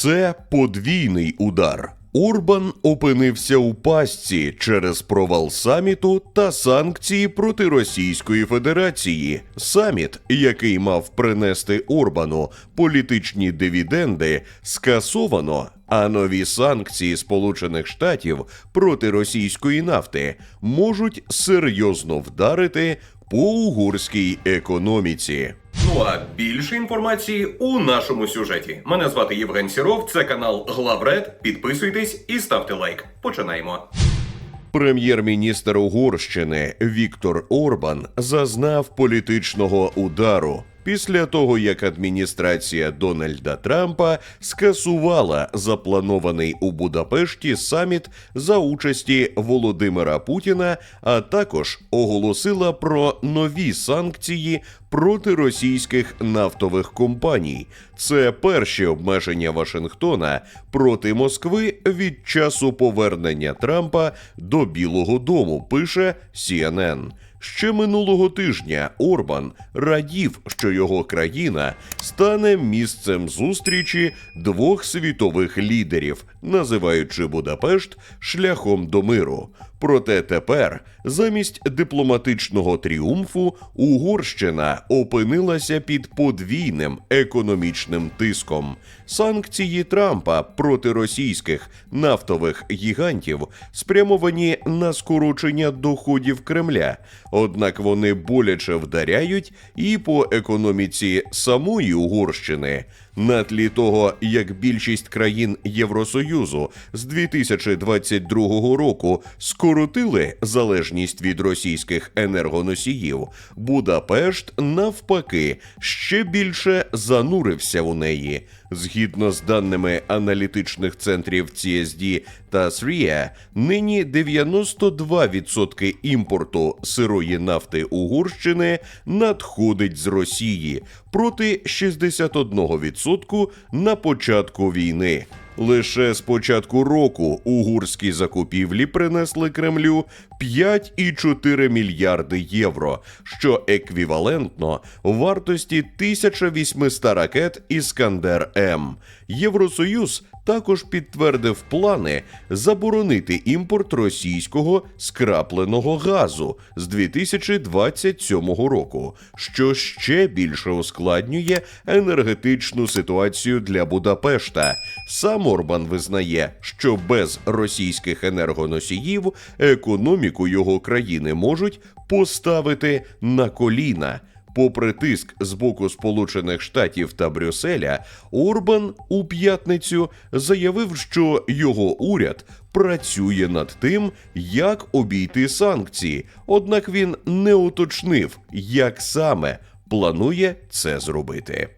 Це подвійний удар. Орбан опинився у пастці через провал саміту та санкції проти Російської Федерації. Саміт, який мав принести Орбану політичні дивіденди, скасовано. А нові санкції Сполучених Штатів проти російської нафти можуть серйозно вдарити по угорській економіці. А більше інформації у нашому сюжеті. Мене звати Євген Сіров, це канал Главред. Підписуйтесь і ставте лайк. Починаємо. Прем'єр-міністр Угорщини Віктор Орбан зазнав політичного удару після того, як адміністрація Дональда Трампа скасувала запланований у Будапешті саміт за участі Володимира Путіна, а також оголосила про нові санкції проти російських нафтових компаній. Це перші обмеження Вашингтона проти Москви від часу повернення Трампа до Білого Дому. Пише CNN. Ще минулого тижня Орбан радів, що його країна стане місцем зустрічі двох світових лідерів, називаючи Будапешт шляхом до миру. Проте тепер, замість дипломатичного тріумфу, Угорщина опинилася під подвійним економічним тиском. Санкції Трампа проти російських нафтових гігантів спрямовані на скорочення доходів Кремля, однак вони боляче вдаряють і по економіці самої Угорщини. На тлі того, як більшість країн Євросоюзу з 2022 року скоротили залежність від російських енергоносіїв, Будапешт навпаки ще більше занурився у неї. Згідно з даними аналітичних центрів CSD та SRIA, нині 92% імпорту сирої нафти Угорщини надходить з Росії проти 61% на початку війни. Лише з початку року угорські закупівлі принесли Кремлю 5,4 мільярди євро, що еквівалентно вартості 1800 ракет Іскандер М. Євросоюз також підтвердив плани заборонити імпорт російського скрапленого газу з 2027 року, що ще більше ускладнює енергетичну ситуацію для Будапешта. Сам Орбан визнає, що без російських енергоносіїв економіку його країни можуть поставити на коліна. Попри тиск з боку Сполучених Штатів та Брюсселя, Орбан у п'ятницю заявив, що його уряд працює над тим, як обійти санкції. Однак він не уточнив, як саме планує це зробити.